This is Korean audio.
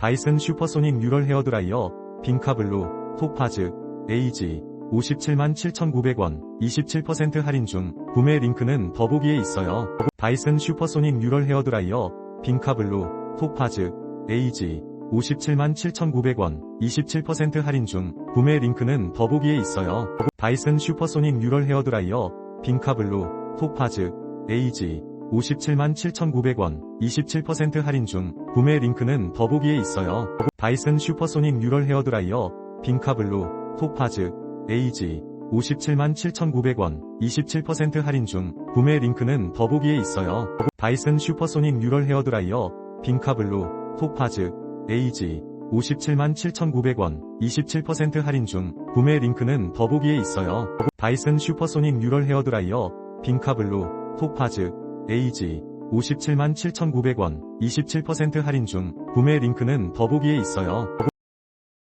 다이슨 슈퍼소닉 뉴럴 헤어드라이어, 빈카블루, 토파즈, 에이지, 57만 7,900원, 27% 할인 중, 구매 링크는 더보기에 있어요. 다이슨 슈퍼소닉 뉴럴 헤어드라이어, 빈카블루, 토파즈, 에이지, 57만 7,900원, 27% 할인 중, 구매 링크는 더보기에 있어요. 다이슨 슈퍼소닉 뉴럴 헤어드라이어, 빈카블루, 토파즈, 에이지, 57만 7,900원, 27% 할인 중, 구매 링크는 더보기에 있어요. 다이슨 슈퍼소닉 뉴럴 헤어드라이어, 빈카블루, 토파즈, 에이지, 57만 7,900원, 27% 할인 중, 구매 링크는 더보기에 있어요. 다이슨 슈퍼소닉 뉴럴 헤어드라이어, 빈카블루, 토파즈, 에이지, 57만 7,900원, 27% 할인 중, 구매 링크는 더보기에 있어요. 다이슨 슈퍼소닉 뉴럴 헤어드라이어, 빈카블루, 토파즈, 에이지, 57만 7,900원, 27% 할인 중, 구매 링크는 더보기에 있어요.